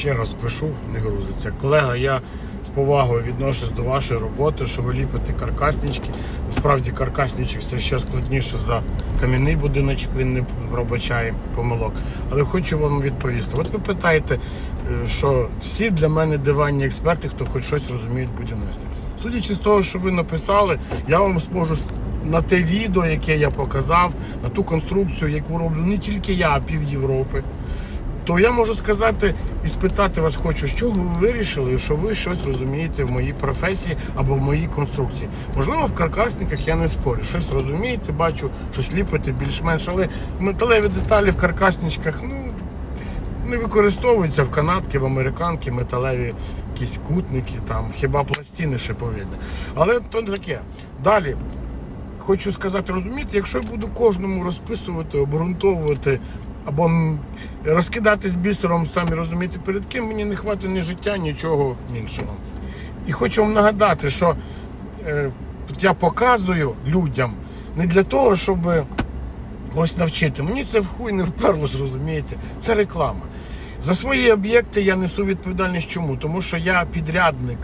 Ще раз пишу, не грузиться. Колега, я з повагою відношусь до вашої роботи, що ви ліпите каркаснички. Насправді каркасничок це ще складніше за кам'яний будиночок, він не пробачає помилок. Але хочу вам відповісти. От ви питаєте, е, що всі для мене диванні експерти, хто хоч щось розуміє в будівництві. Судячи з того, що ви написали, я вам зможу на те відео, яке я показав, на ту конструкцію, яку роблю не тільки я, а пів Європи то я можу сказати і спитати вас хочу, чого ви вирішили, що ви щось розумієте в моїй професії або в моїй конструкції. Можливо, в каркасниках я не спорю. Щось розумієте, бачу, щось ліпите більш-менш, але металеві деталі в каркасничках ну, не використовуються в канатки, в американки, металеві якісь кутники, там, хіба пластини шиповидні. Але то таке. Далі. Хочу сказати, розумієте, якщо я буду кожному розписувати, обґрунтовувати або розкидатись бісером, самі розумієте, перед ким мені не хватить ні життя, нічого іншого. І хочу вам нагадати, що е, я показую людям не для того, щоб когось навчити. Мені це в хуй не вперлось, розумієте? Це реклама. За свої об'єкти я несу відповідальність чому? Тому що я підрядник,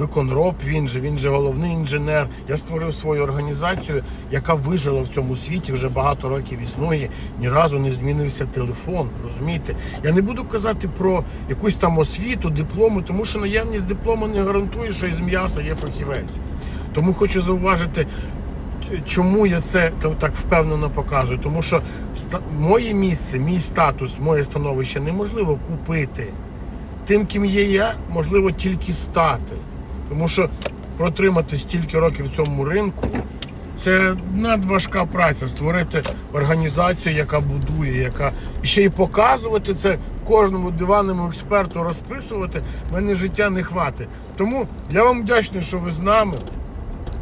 виконроб, він же, він же головний інженер. Я створив свою організацію, яка вижила в цьому світі, вже багато років існує. Ні разу не змінився телефон. Розумієте? Я не буду казати про якусь там освіту, дипломи, тому що наявність диплому не гарантує, що із м'яса є фахівець. Тому хочу зауважити, Чому я це так впевнено показую? Тому що моє місце, мій статус, моє становище неможливо купити. Тим, ким є я, можливо тільки стати. Тому що протримати стільки років в цьому ринку це надважка праця. Створити організацію, яка будує, яка ще й показувати це кожному диванному експерту розписувати. Мене життя не хватить. Тому я вам вдячний, що ви з нами.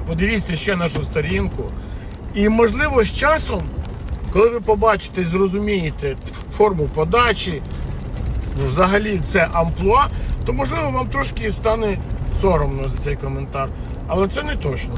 Подивіться ще нашу сторінку. І можливо з часом, коли ви побачите і зрозумієте форму подачі, взагалі це амплуа, то можливо вам трошки стане соромно за цей коментар. Але це не точно.